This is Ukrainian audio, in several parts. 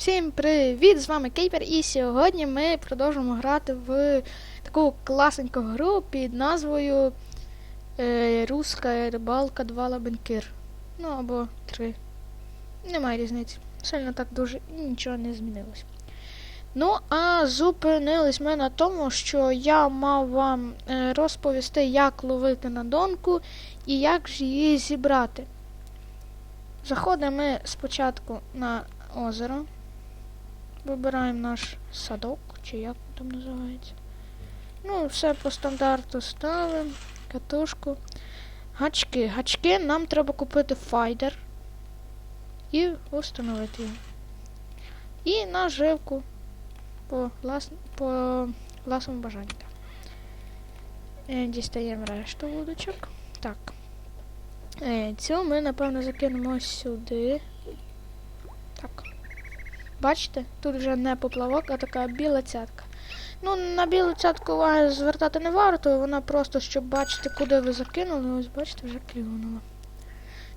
Всім привіт! З вами Кейпер, і сьогодні ми продовжимо грати в таку класненьку гру під назвою е, Руська рибалка 2 лабенкир. Ну або 3. Немає різниці. Сильно так дуже нічого не змінилось. Ну, а зупинились ми на тому, що я мав вам е, розповісти, як ловити на донку і як ж її зібрати. Заходимо ми спочатку на озеро. Вибираємо наш садок, чи як там називається. Ну, все по стандарту ставимо, катушку. Гачки. Гачки нам треба купити файдер і встановити його. І наживку по, влас... по власному бажанню. Е, Дістаємо решту вудочок. Так. Е, Цю ми, напевно, закинемо сюди. Бачите? Тут вже не поплавок, а така біла цятка. Ну, на білу цятку звертати не варто, вона просто, щоб бачити, куди ви закинули, ось бачите, вже клюнула.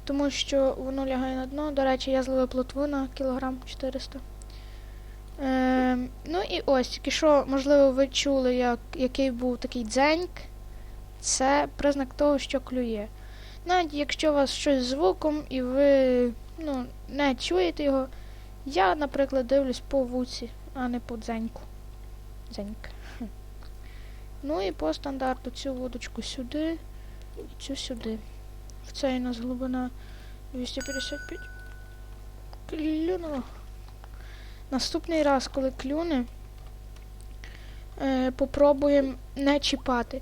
Тому що воно лягає на дно. До речі, я зловив плотву на кілограм 400. Е, ну і ось, тільки що, можливо, ви чули, як, який був такий дзеньк. Це признак того, що клює. Навіть якщо у вас щось з звуком і ви ну, не чуєте його, я, наприклад, дивлюсь по вуці, а не по дзеньку. Дзеньк. Хм. Ну і по стандарту цю вудочку сюди і цю сюди. В цей у нас глибина 255. Клюнуло. Наступний раз, коли клюне, е, попробуємо не чіпати.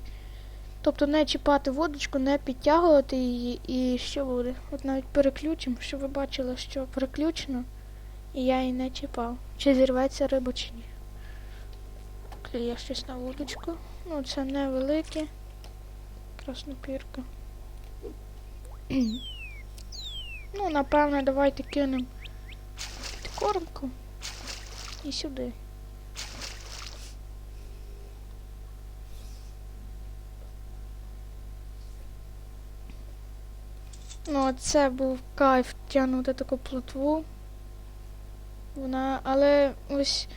Тобто не чіпати водочку, не підтягувати її і що буде? От навіть переключимо, щоб ви бачили, що переключено, і я її не чіпав. Чи зірветься риба, чи ні. Клює щось на вудочку. Ну, це невелике. Краснопірка. ну, напевно, давайте кинемо кормку і сюди. Ну, це був кайф тягнути таку плотву. Вона, але ось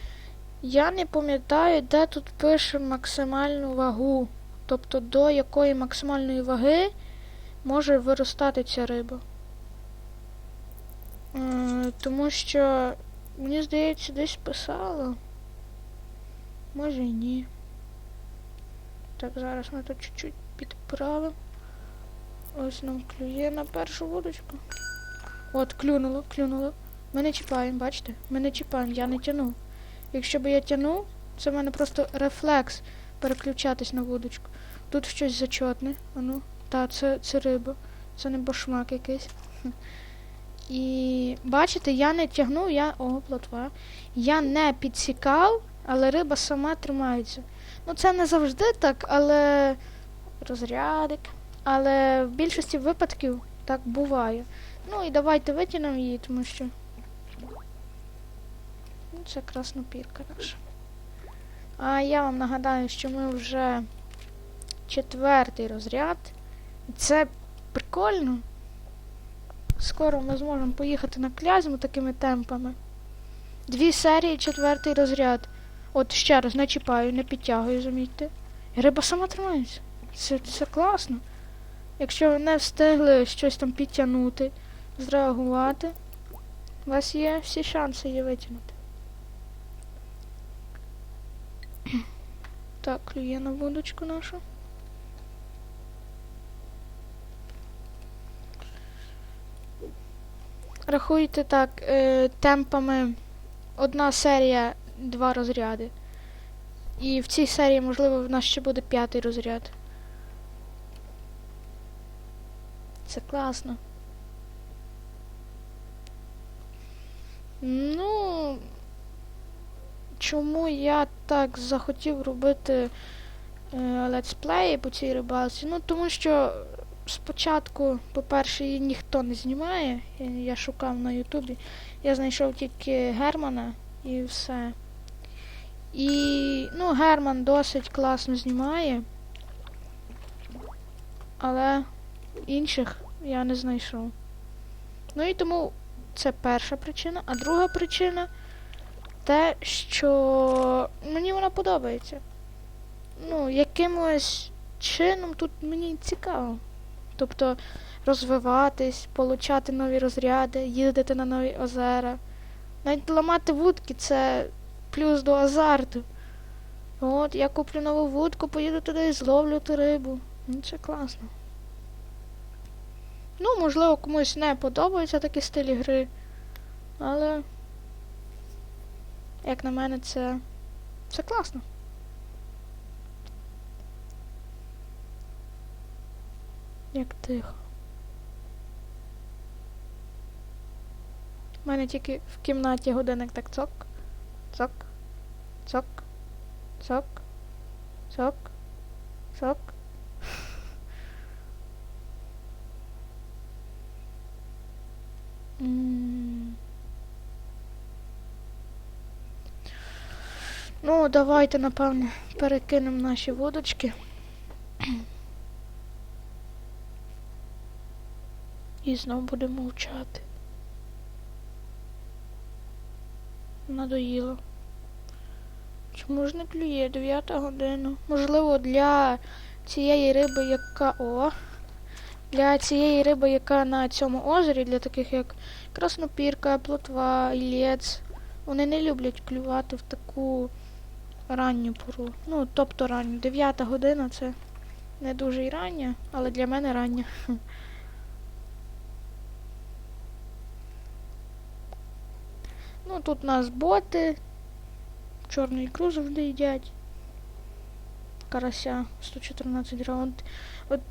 я не пам'ятаю, де тут пише максимальну вагу. Тобто до якої максимальної ваги може виростати ця риба. Е, тому що, мені здається, десь писало. Може і ні. Так, зараз ми тут чуть-чуть підправимо. Ось нам клює на першу вудочку. От, клюнуло, клюнуло. Ми не чіпаємо, бачите? Ми не чіпаємо, я не тяну. Якщо б я тянув, це в мене просто рефлекс переключатись на вудочку. Тут щось зачотне. Ану. Та, це, це риба. Це не башмак якийсь. І бачите, я не тягнув, я. О, плотва. Я не підсікав, але риба сама тримається. Ну, це не завжди так, але розрядик. Але в більшості випадків так буває. Ну і давайте витягнемо її, тому що. Це краснопірка наша. А я вам нагадаю, що ми вже четвертий розряд. Це прикольно. Скоро ми зможемо поїхати на клязьму такими темпами. Дві серії, четвертий розряд. От ще раз не чіпаю, не підтягую, замітьте. І риба сама тримається. Це, це класно. Якщо ви не встигли щось там підтягнути, зреагувати, у вас є всі шанси її витягнути. Так, клює на вудочку нашу. Рахуйте так, е, темпами одна серія, два розряди. І в цій серії, можливо, в нас ще буде п'ятий розряд. Це класно. Ну, чому я так захотів робити е, летсплеї по цій рибалці? Ну, тому що спочатку, по-перше, її ніхто не знімає. Я, я шукав на Ютубі. Я знайшов тільки Германа і все. І, ну, Герман досить класно знімає. Але інших я не знайшов. Ну і тому це перша причина. А друга причина те, що мені вона подобається. Ну, якимось чином тут мені цікаво. Тобто розвиватись, получати нові розряди, їздити на нові озера. Навіть ламати вудки це плюс до азарту. От, я куплю нову вудку, поїду туди і зловлю ту рибу. Ну, це класно. Ну, можливо, комусь не подобаються такі стилі гри. Але, як на мене, це, це класно. Як тихо. У мене тільки в кімнаті годинник так цок, цок, цок, цок, цок, цок. М. Ну, давайте, напевне, перекинемо наші водочки. І знов будемо мовчати. Надоїло. Чому ж не клює? Дев'ята година. Можливо, для цієї риби, яка. О! Для цієї риби, яка на цьому озері, для таких як краснопірка, плотва, ілець, вони не люблять клювати в таку ранню пору. Ну, тобто ранню. Дев'ята година це не дуже і рання, але для мене рання. Ну, тут у нас боти. Чорний ікру завжди їдять. Карася 114 раунд. От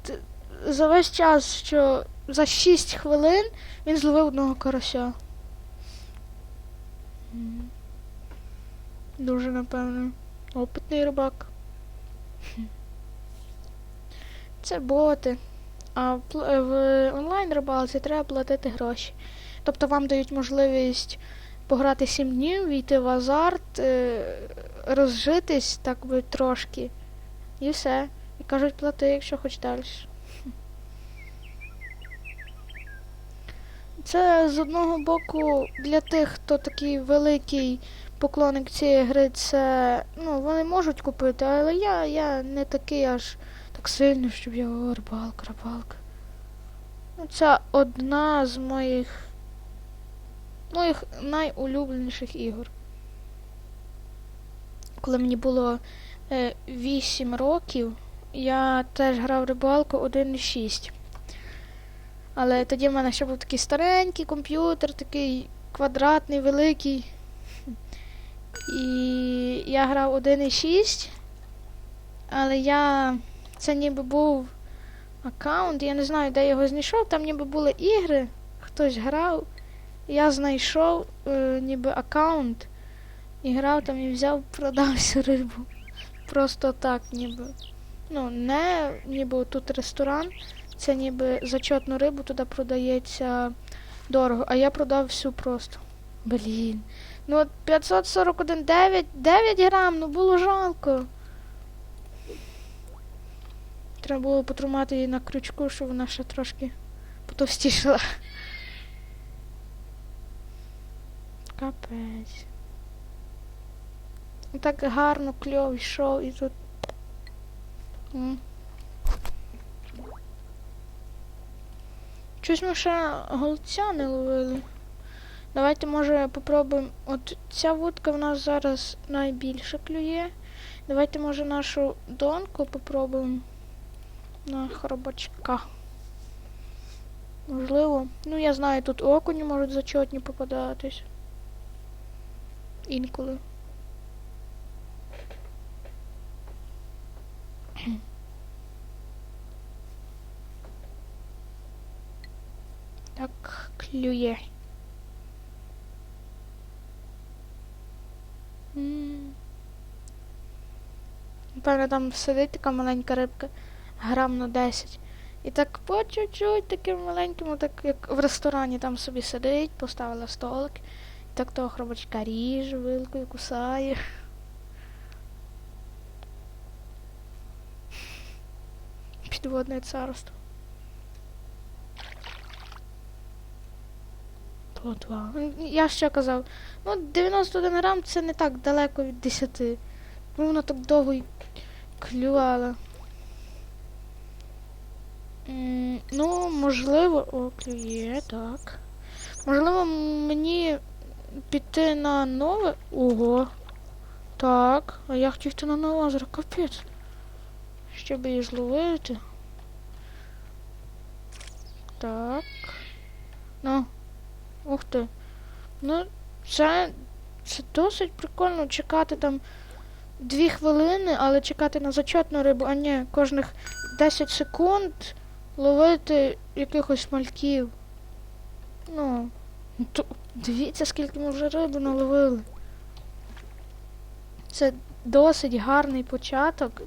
за весь час, що за 6 хвилин він зловив одного карася. Дуже, напевно, опитний рибак. Це боти. А в, е, в онлайн рибалці треба платити гроші. Тобто вам дають можливість пограти 7 днів, війти в азарт, е, розжитись так би трошки. І все. І кажуть, плати, якщо хоч далі. Це з одного боку для тих, хто такий великий поклонник цієї гри, це. Ну, вони можуть купити, але я, я не такий аж так сильний, щоб я о, рибалка, рибалка. Ну, це одна з моїх моїх найулюбленіших ігор. Коли мені було е, 8 років, я теж грав рибалку 1.6. Але тоді в мене ще був такий старенький комп'ютер, такий квадратний, великий. І я грав 1.6. Але я. Це ніби був аккаунт, я не знаю, де я його знайшов. Там ніби були ігри, хтось грав. Я знайшов е, ніби аккаунт і грав там і взяв, продав всю рибу. Просто так, ніби. Ну, не ніби тут ресторан, це ніби зачетну рибу туди продається дорого, а я продав всю просто. Блін. Ну от 541 9, 9 грам, ну було жалко. Треба було потримати її на крючку, щоб вона ще трошки потовстішала. Капець. Ну, Так гарно кльов йшов і тут. М. Щось ми ще голця не ловили. Давайте, може, попробуємо. От ця вудка в нас зараз найбільше клює. Давайте, може, нашу донку попробуємо на хробачка. Можливо. Ну, я знаю, тут окуні можуть зачетні попадатись. Інколи. Так, клює. М. Напевно, там сидить така маленька рибка, грам на 10. І так по чуть-чуть таким маленьким, так як в ресторані там собі сидить, поставила столик. І так того хробачка ріже, вилкою кусає. Підводне царство. плотва. Я ще казав, ну 91 грам це не так далеко від 10. Ну воно так довго й клювало. М, Ну, можливо, о, клює, так. Можливо, мені піти на нове. Ого. Так, а я хотів йти на нове озеро, капець. Щоб її зловити. Так. Ну. Ух ти. Ну, це, це досить прикольно чекати там дві хвилини, але чекати на зачетну рибу, а не кожних 10 секунд ловити якихось мальків. Ну, то, дивіться, скільки ми вже риби наловили. Це досить гарний початок,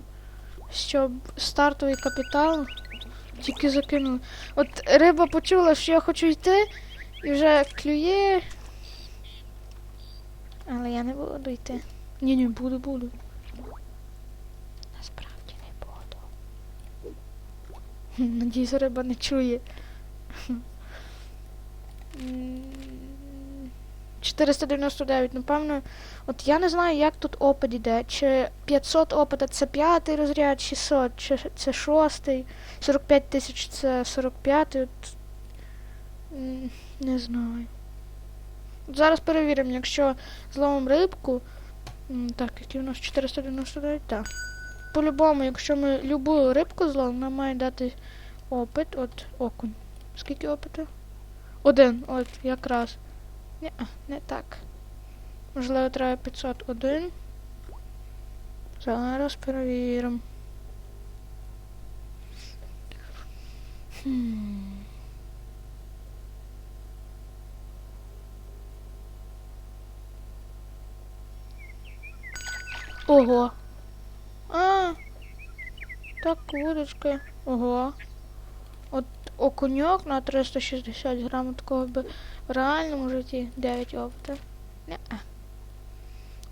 щоб стартовий капітал тільки закинули. От риба почула, що я хочу йти, і вже клює. Але я не буду йти. Ні, ні, буду, буду. Насправді не буду. Надіюсь, риба не чує. М, 499, напевно. От я не знаю, як тут опит іде. Чи 500 опита це п'ятий розряд, 600, чи це шостий, 45 тисяч це 45. От, не знаю. От зараз перевіримо, якщо зловимо рибку. Так, який у нас 499, так. По-любому, якщо ми любу рибку зловимо, нам має дати опит. От окунь. Скільки опиту? Один, от, якраз. Ні, не так. Можливо, треба 501. Зараз перевіримо. Хм. Ого. А. Так, вудочки. Ого. От окуньок на 360 грамів такого би в реальному житті 9 опитів. Не.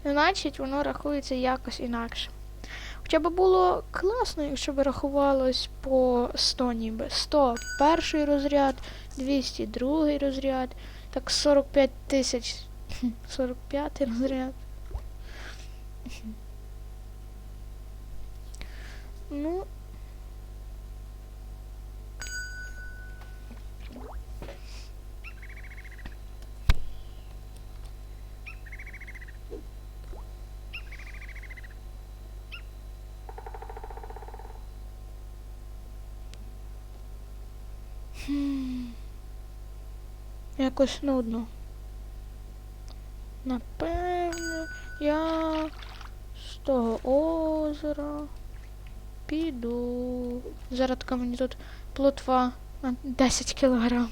Значить, воно рахується якось інакше. Хоча б було класно, якщо б рахувалось по 100 ніби. 100 перший розряд, 200 другий розряд, так 45 тисяч 45 розряд. Ну. Якось нудно. Напевно, я з того озера піду. Зараз така мені тут плотва на 10 кілограм.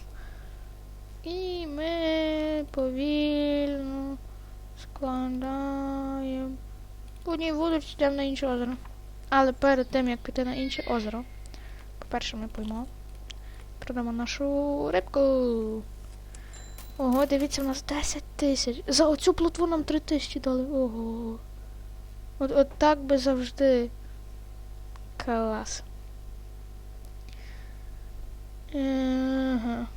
І ми повільно складаємо. Одній вулиці йдемо на інше озеро. Але перед тим, як піти на інше озеро, по-перше, ми поймемо. Продамо нашу рибку. Ого, дивіться, у нас 10 тисяч. За оцю плотву нам 3 тисячі дали. Ого. От, от так би завжди. Клас. Ага.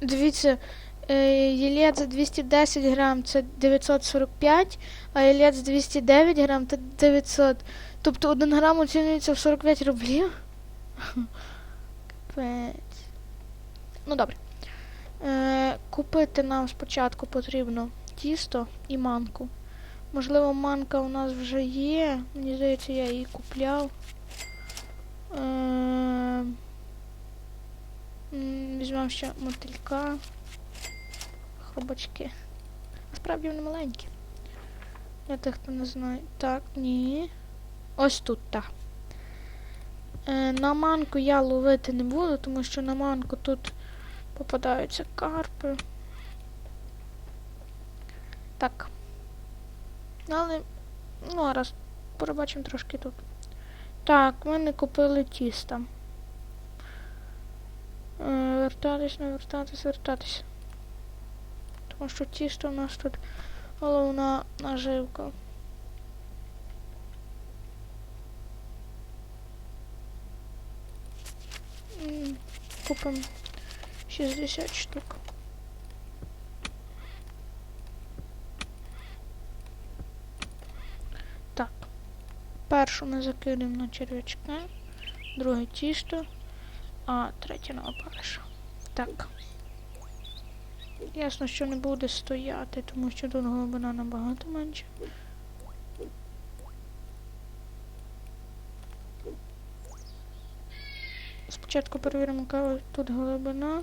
Дивіться, е, єлець за 210 грам це 945, а єлець за 209 грам це 900. Тобто 1 грам оцінюється в 45 рублів. Капець. Ну добре. Е, купити нам спочатку потрібно тісто і манку. Можливо, манка у нас вже є. Мені здається, я її купляв. Е, Візьмемо ще мотилька. Хробачки. Насправді вони маленькі. Я тих, хто не знає. Так, ні. Ось тут, так. Е, на манку я ловити не буду, тому що на манку тут попадаються карпи. Так. Але, ну, гаразд, порибачимо трошки тут. Так, ми не купили тіста. Е, вертатись, не вертатись, вертатись. Тому що тісто у нас тут головна наживка. Купимо 60 штук. Першу ми закинемо на черв'ячка, друге тісто, а третє на опариша. Так. Ясно, що не буде стояти, тому що тут глибина набагато менше. Спочатку перевіримо, яка тут глибина.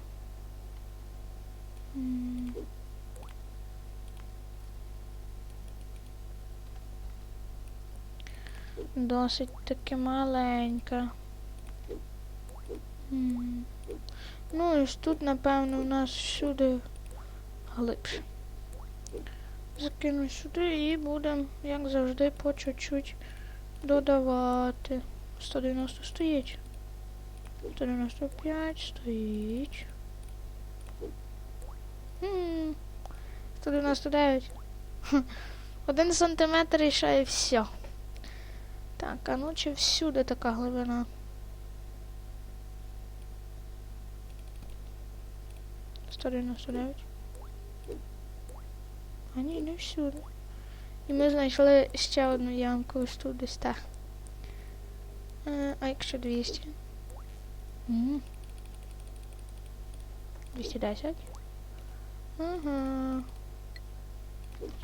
Досить таки маленька. Ну і тут, напевно, у нас всюди глибше. Закину сюди і будемо, як завжди, по чуть-чуть додавати. 190 стоїть. 195 стоїть. М, 199. Один сантиметр і ще і все. Так, а ну чи всюди така глибина? Сто. А ні, не всюди. І ми знайшли ще одну ямку ось тут десь так. Е, А якщо 200? М. 210. Ага.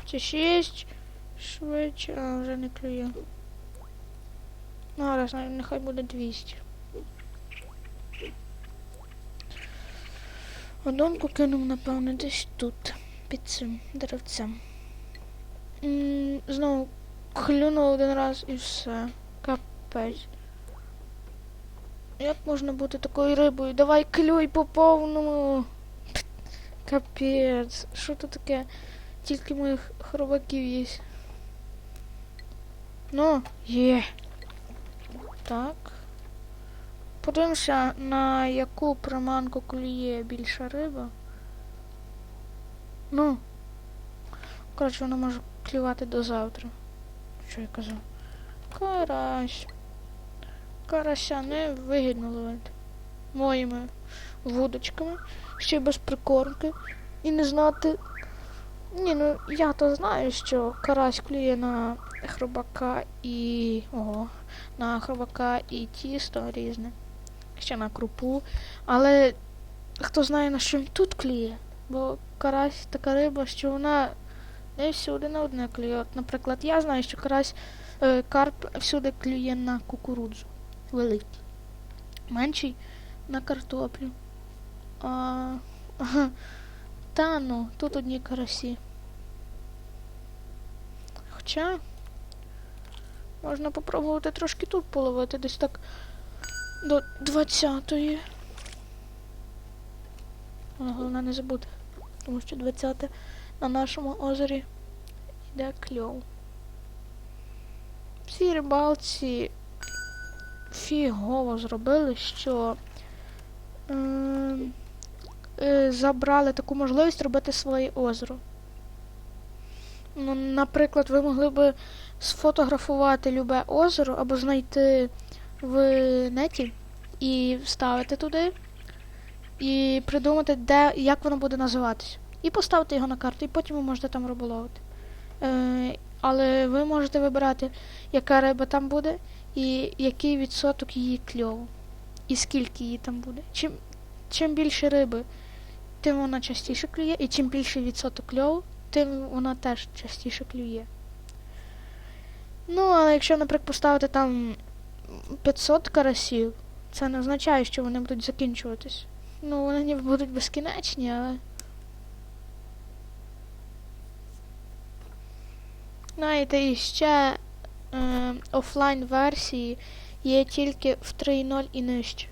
Чи 6. Швидше, а вже не клює. Ну, зараз навіть нехай буде 200. Одонку кинув, напевно, десь тут, під цим деревцем. М, Знову клюнув один раз і все. Капець. Як можна бути такою рибою? Давай клюй по повному. Капець. Що тут таке? Тільки моїх хробаків є. Ну, є. Так. Подивимося, на яку приманку клює більша риба. Ну. Коротше, вона може клювати до завтра. Що я казав? Карась. Карася не вигідно ловити. Моїми вудочками. Ще без прикормки. І не знати. Ні, ну я то знаю, що карась клює на хробака і. Ого. На хробака і тісто різне. Ще на крупу. Але хто знає на що він тут клює? Бо карась така риба, що вона не всюди на одне клює. От, наприклад, я знаю, що карась е, карп всюди клює на кукурудзу. Великий. Менший на картоплю. А, та ну, тут одні карасі. Хоча можна попробувати трошки тут половити, десь так до 20-ї. Головне не забути, тому що 20 на нашому озері йде кльов. Всі рибалці фігово зробили, що е, е, забрали таку можливість робити своє озеро. Ну, наприклад, ви могли би сфотографувати любе озеро або знайти в неті і вставити туди, і придумати, де, як воно буде називатись. І поставити його на карту, і потім ви можете там риболовити. Е, але ви можете вибирати, яка риба там буде, і який відсоток її кльову. І скільки її там буде. Чим, чим більше риби, тим вона частіше клює, і чим більший відсоток кльову, тим вона теж частіше клює. Ну, але якщо, наприклад, поставити там 500 карасів, це не означає, що вони будуть закінчуватись. Ну, вони ніби будуть безкінечні, але. Знаєте, і ще е, офлайн версії є тільки в 3.0 і нижче.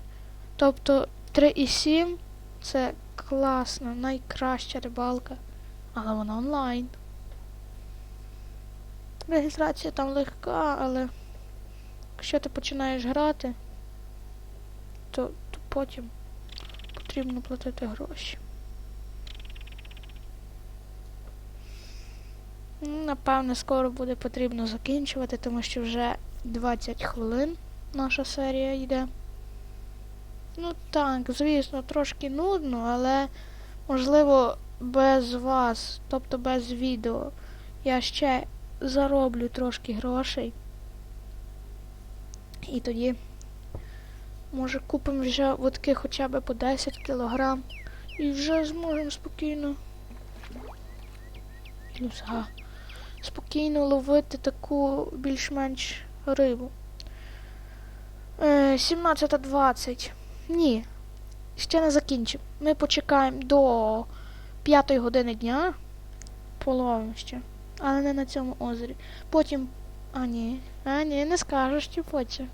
Тобто 3.7 це класна, найкраща рибалка, але вона онлайн. Реєстрація там легка, але якщо ти починаєш грати, то, то потім потрібно платити гроші. Ну, Напевне, скоро буде потрібно закінчувати, тому що вже 20 хвилин наша серія йде. Ну так, звісно, трошки нудно, але можливо без вас, тобто без відео, я ще зароблю трошки грошей. І тоді, може, купимо вже водки хоча б по 10 кілограм. І вже зможемо спокійно. Плюс, га. Спокійно ловити таку більш-менш рибу. Е, 17.20. Ні. Ще не закінчимо. Ми почекаємо до 5 години дня. Половимо ще. Але не на цьому озері. Потім. А ні. А ні, не скажеш, що потім.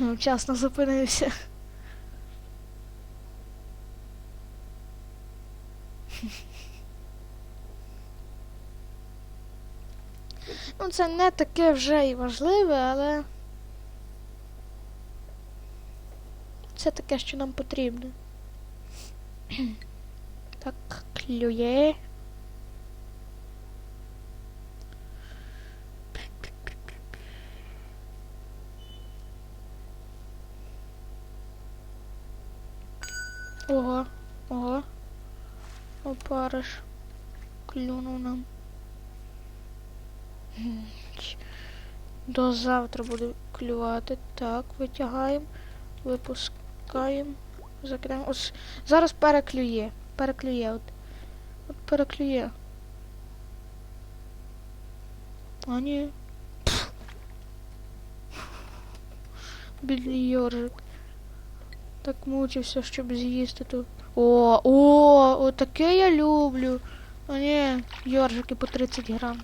Вчасно зупинився. Ну, це не таке вже і важливе, але. Це таке, що нам потрібно. Так, клює. Ого, ого. Опариш. Клюнув нам. До завтра буде клювати. Так, витягаємо, випускаємо, закидаємо. Ось зараз переклює. Переклює. От, от переклює. А ні. Бідний йоржик. Так мучився, щоб з'їсти тут. О, о, о, таке я люблю. А ні, йоржики по 30 грам.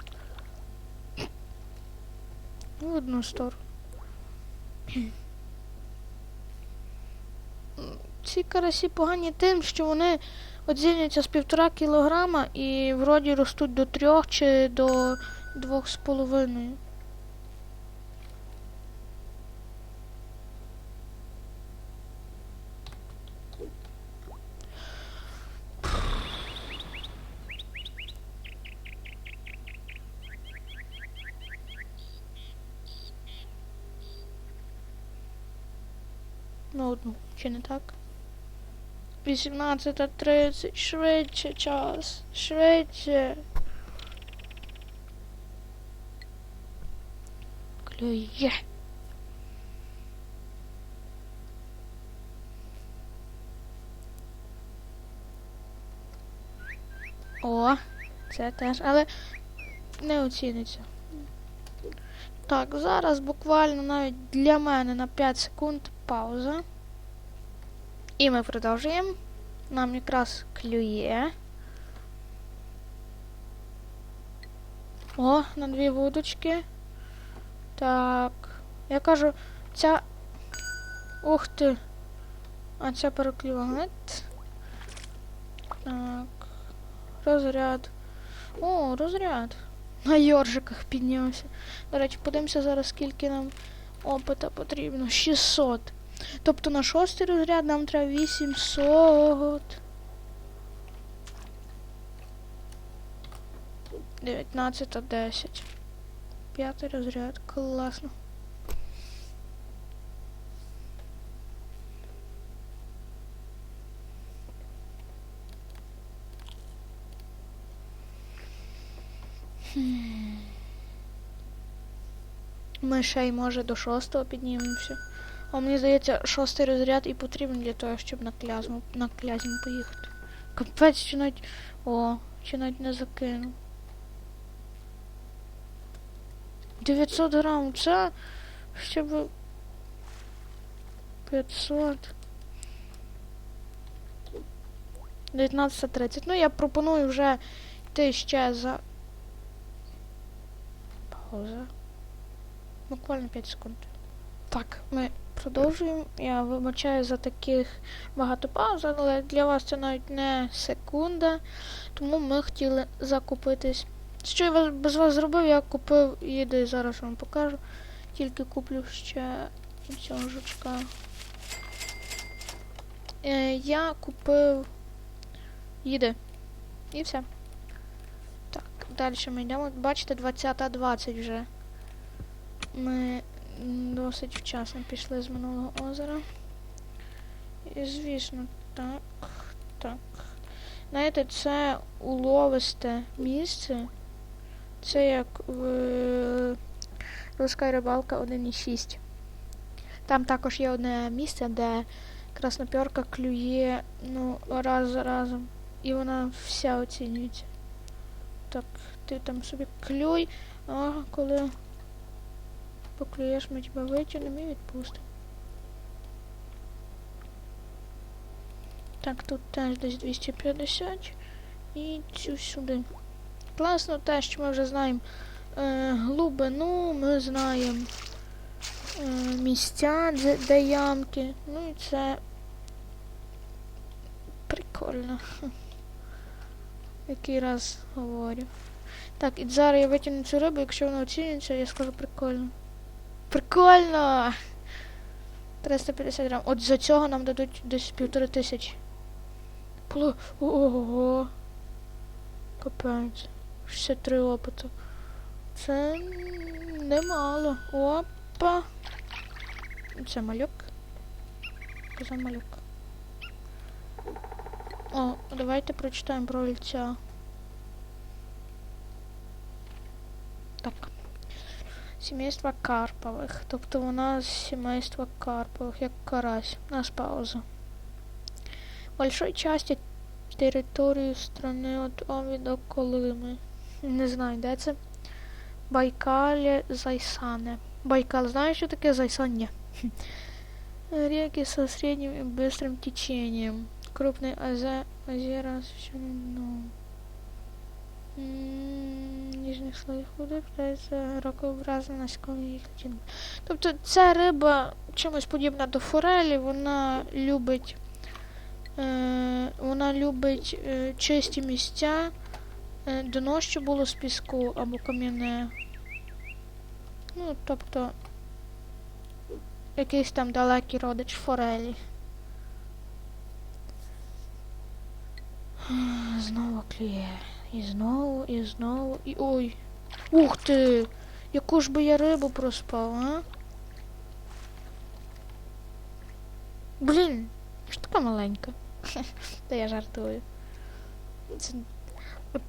В одну сторону. Ці карасі погані тим, що вони оцінюються з півтора кілограма і вроді ростуть до трьох чи до двох з половиною. На одну, чи не так? 18.30, швидше час, швидше. Клює. О, це теж, але не оціниться. Так, зараз буквально навіть для мене на 5 секунд пауза. І ми продовжуємо. Нам якраз клює. О, на дві вудочки. Так. Я кажу, ця. Ух ти. А ця переклювала. Так. Розряд. О, розряд. На йоржиках піднявся. До речі, подивимося зараз, скільки нам опита потрібно. 600. Тобто на шостий розряд нам треба 800. 19 та 10. П'ятий розряд. Класно. Хм. Ми ще й може до шостого піднімемося. А мені здається, шостий розряд і потрібен для того, щоб на клязьму, на клязьму поїхати. Капець, чи навіть... О, чи навіть не закинув. 900 грам, це ще б 500. 19.30. Ну, я пропоную вже йти ще за. Пауза. Буквально 5 секунд. Так, ми продовжуємо. Я вибачаю за таких багато пауз, але для вас це навіть не секунда. Тому ми хотіли закупитись. Що я без вас зробив? Я купив їди, зараз вам покажу. Тільки куплю ще цього жучка. Е, я купив їди. І все. Так, далі ми йдемо. Бачите, 20.20 вже. Ми досить вчасно пішли з минулого озера. І звісно, так, так. Знаєте, це уловисте місце. Це як в Руська рибалка 1.6. Там також є одне місце, де краснопьорка клює ну, раз за разом. І вона вся оцінюється. Так, ти там собі клюй, а коли поклюєш, ми тебе витягнемо і відпустимо. Так, тут теж десь 250 і цю сюди. Класно те, що ми вже знаємо е, глибину, ми знаємо е, місця, де, де ямки. Ну і це прикольно. Який раз говорю. Так, і зараз я витягну цю рибу, якщо вона оцінюється, я скажу прикольно. Прикольно! 350 грам. От за цього нам дадуть десь півтори тисячі. Було. Ого. Капець. 63 опиту. Це немало. Опа. Це малюк. Казав малюк. О, давайте прочитаємо про лільця. Так Сімейство Карпових. Тобто вона з сімейства Карпових, як карась. У нас пауза. В большой части территорию страны от Оми до Колыми. Не знаю, де це. Байкале Зайсане. Байкал, знаєш, що таке Зайсан? Ні. Реки со средним и быстрым течением. Крупные озе- озера с ну, м, нижних слоїв води вдається ракообразна насікомі клітинки. Тобто ця риба чимось подібна до форелі, вона любить Е, вона любить е, чисті місця, е, дно, що було з піску або кам'яне. Ну, тобто якийсь там далекий родич форелі. Знову клює. І знову, і знову, і ой. Ух ти! Яку ж би я рибу проспав, а? Блін, що така маленька? Та я жартую. Це... От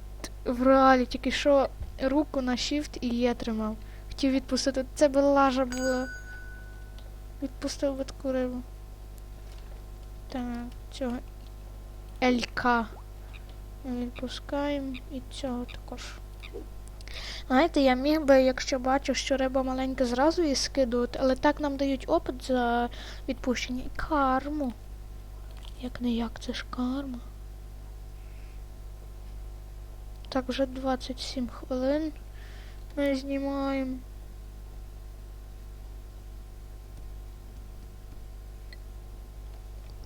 в реалі тільки що руку на shift і є тримав. Хотів відпустити. Це би лажа була. Відпустив би таку рибу. Так, цього. ЛК. Відпускаємо і цього також. Знаєте, я міг би, якщо бачу, що риба маленька, зразу її скидувати, але так нам дають опит за відпущення і карму. Як не як, це ж карма. Так, вже 27 хвилин ми знімаємо.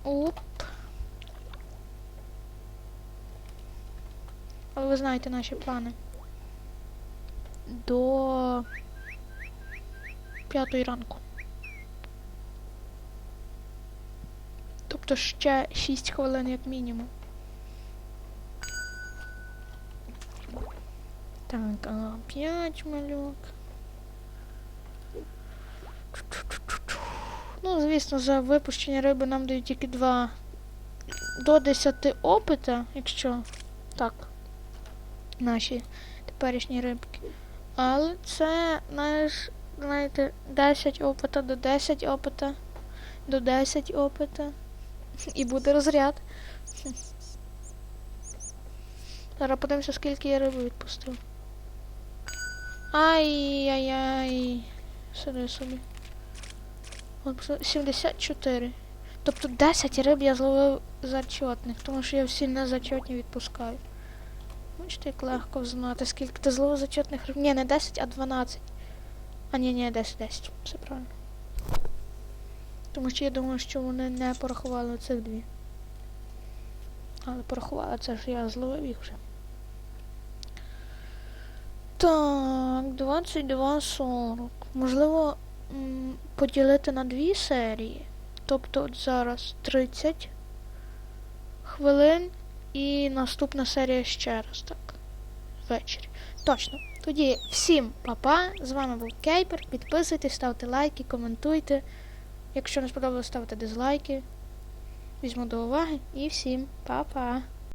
Оп. Ви знаєте наші плани. До п'ятої ранку. Тобто ще 6 хвилин як мінімум. Так, а, 5 малюк. Ну, звісно, за випущення риби нам дають тільки 2 до 10 опита, якщо так. Наші теперішні рибки. Але це, знаєш, знаєте, 10 опита до 10 опита до 10 опита. І буде розряд. Зараз подивимося, скільки я риби відпустив. Ай-яй-яй. Сиди собі. От, 74. Тобто 10 риб я зловив зачетних, тому що я всі незачетні відпускаю. Бачите, як легко знати, скільки ти зловив зачетних риб. Ні, не 10, а 12. А ні, ні, 10, 10. Все правильно. Тому що я думаю, що вони не порахували цих дві. Але порахували, це ж я зловив їх вже. Так, 22.40. Можливо, поділити на дві серії. Тобто от зараз 30 хвилин і наступна серія ще раз, так. Ввечері. Точно. Тоді всім па-па. З вами був Кейпер. Підписуйтесь, ставте лайки, коментуйте. Якщо не сподобалось, ставте дизлайки. Візьму до уваги і всім па-па.